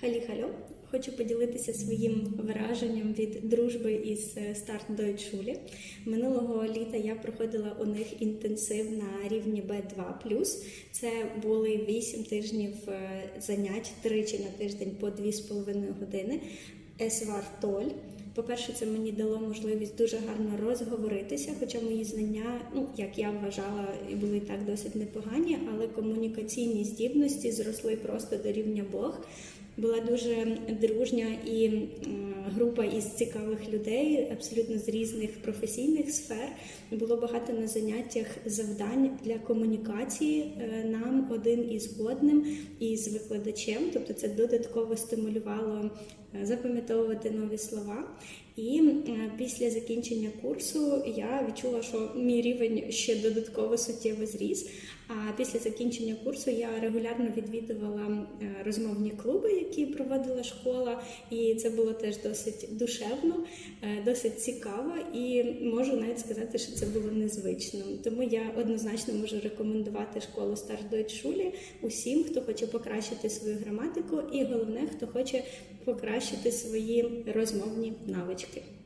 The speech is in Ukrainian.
Халі-хальо! Хочу поділитися своїм враженням від дружби із е, Старт Deutschschule. Минулого літа я проходила у них інтенсив на рівні B2+. Це були 8 тижнів е, занять тричі на тиждень по 2,5 години. Есвар Толь. По-перше, це мені дало можливість дуже гарно розговоритися, хоча мої знання, ну як я вважала, і були так досить непогані, але комунікаційні здібності зросли просто до рівня Бог. Була дуже дружня і група із цікавих людей, абсолютно з різних професійних сфер. Було багато на заняттях завдань для комунікації е, нам один із одним і з викладачем. Тобто це додатково стимулювало е, запам'ятовувати нові слова. І після закінчення курсу я відчула, що мій рівень ще додатково суттєво зріс. А після закінчення курсу я регулярно відвідувала розмовні клуби, які проводила школа, і це було теж досить душевно, е, досить цікаво, і можу навіть сказати, що це було незвично. Тому я однозначно можу рекомендувати школу Deutschschule усім, хто хоче покращити свою граматику, і головне, хто хоче покращити свої розмовні навички дітки.